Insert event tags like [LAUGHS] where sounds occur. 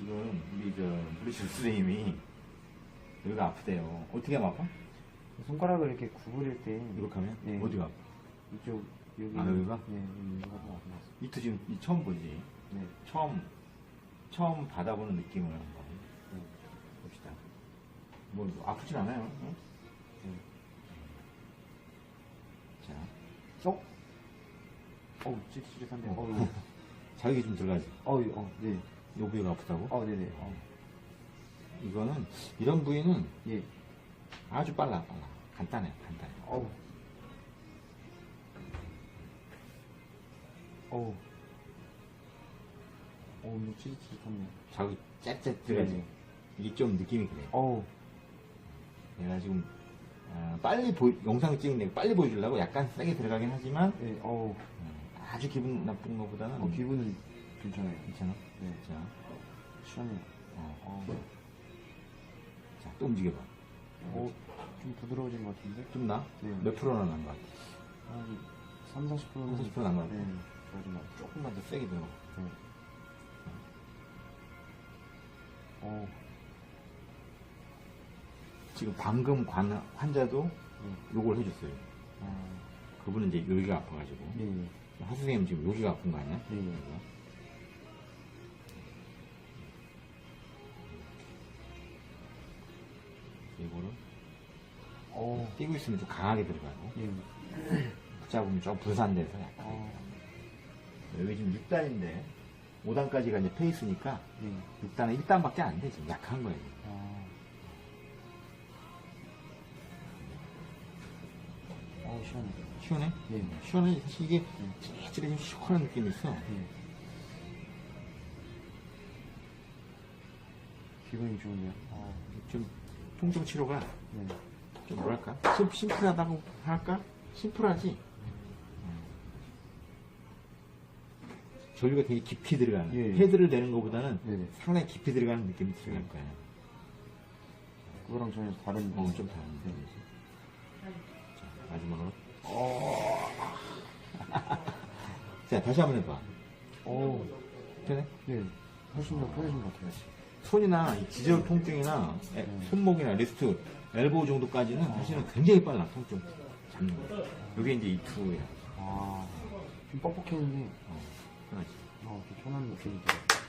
지금 우리 저 브리시 선생님이 여기가 아프대요. 어떻게 하면 아파? 손가락을 이렇게 구부릴 때 이렇게 하면? 네. 어디가 아파? 이쪽 여기 아, 여기가? 네 여기 것 같아요. 이트 지금 이 처음 보지? 네. 처음 처음 받아보는 느낌을 한번 네. 봅시다. 뭐, 뭐 아프진 않아요. 어? 네. 자, 어? 어우 찌릿찌릿한데. 어. [LAUGHS] 자극이 좀 들어가지. 어우 어 네. 요 부위가 아프다고? 어 네네. 어. 이거는 이런 부위는 예. 아주 빨라, 빨라. 간단해, 간단해. 어우. 어우. 어우 근데 찌릿찌릿하네. 자극이 짭짭 들어가지. 네. 이게 좀 느낌이 그래. 어우. 내가 지금 아, 빨리 보 영상 찍는데 빨리 보여주려고 약간 세게 들어가긴 하지만 네. 어우. 음, 아주 기분 나쁜 것보다는 어 기분은 괜찮아요. 괜찮아. 네. 자, 시원해요. 어, 어우. 자, 또 움직여봐. 어, 좀 부드러워진 것 같은데? 좀 나? 네. 몇 프로나 난것 같아? 한 3, 40%는 30% 난것 같아. 네, 것 같아요. 조금만 더 세게 들어. 네. 어, 지금 방금 관 환자도 네. 요걸 해줬어요. 아, 그분은 이제 여기가 아파가지고. 예, 예. 하 선생님 지금 여기가 아픈 거 아니야? 네, 네. 여기 이거를 어, 뛰고 있으면 좀 강하게 들어가고 예. 붙잡으면 좀 분산돼서 약간 어, 여기 지금 6단인데 5단까지가 이제 페이스니까 네. 6단은 1단밖에 안 돼. 지금 약한 거예요. 아. 어, 시원해. 시원해? 예. 시원해. 사실 이게 네. 찌릿찌릿 시원한 느낌이 있어. 예. 기분이 좋은데요? 어, 좀 통증 치료가 네. 좀 뭐랄까? 심, 심플하다고 할까? 심플하지? 전류가 되게 깊이 들어가는 예. 헤드를 내는 것보다는 네네. 상당히 깊이 들어가는 느낌이 들어갈 거야. 그거랑 전혀 다른, 어, 좀 다른 느낌이지. 자, 마지막으로. [LAUGHS] 자, 다시 한번 해봐. 어, 편해? 네. 훨씬 더 편해진 것 같아요. 손이나 이 지절 통증이나 에, 네. 손목이나 리스트, 엘보우 정도까지는 사실은 굉장히 빨라, 통증 잡는 거. 이게 이제 이 투야. 아, 좀 뻑뻑했는데, 어, 편하지. 어, 좀 편한 느낌이 들어요.